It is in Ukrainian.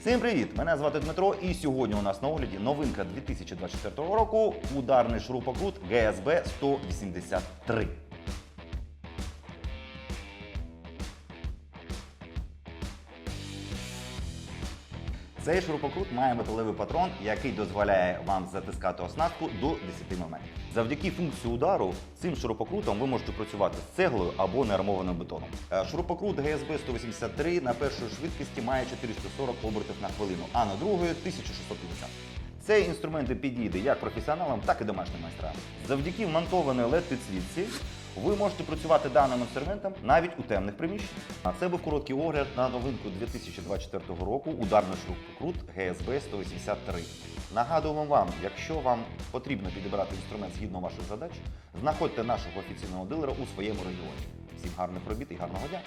Всім привіт! Мене звати Дмитро, і сьогодні у нас на огляді новинка 2024 року ударний шурупокрут ГСБ 183. Цей шурупокрут має металевий патрон, який дозволяє вам затискати оснастку до 10 мм. Завдяки функції удару цим шурупокрутом ви можете працювати з цеглою або неармованим бетоном. Е, Шурупокрут ГСБ 183 на першої швидкості має 440 обертів на хвилину, а на другої 1650. Цей інструмент підійде як професіоналам, так і домашнім майстрам. Завдяки вмонтованій led підсвітці ви можете працювати даним інструментом навіть у темних приміщеннях. А це був короткий огляд на новинку 2024 року ударний шурупокрут ГСБ 183. Нагадуємо вам, якщо вам потрібно підібрати інструмент згідно ваших задач, знаходьте нашого офіційного дилера у своєму регіоні. Всім гарних робіт і гарного дня!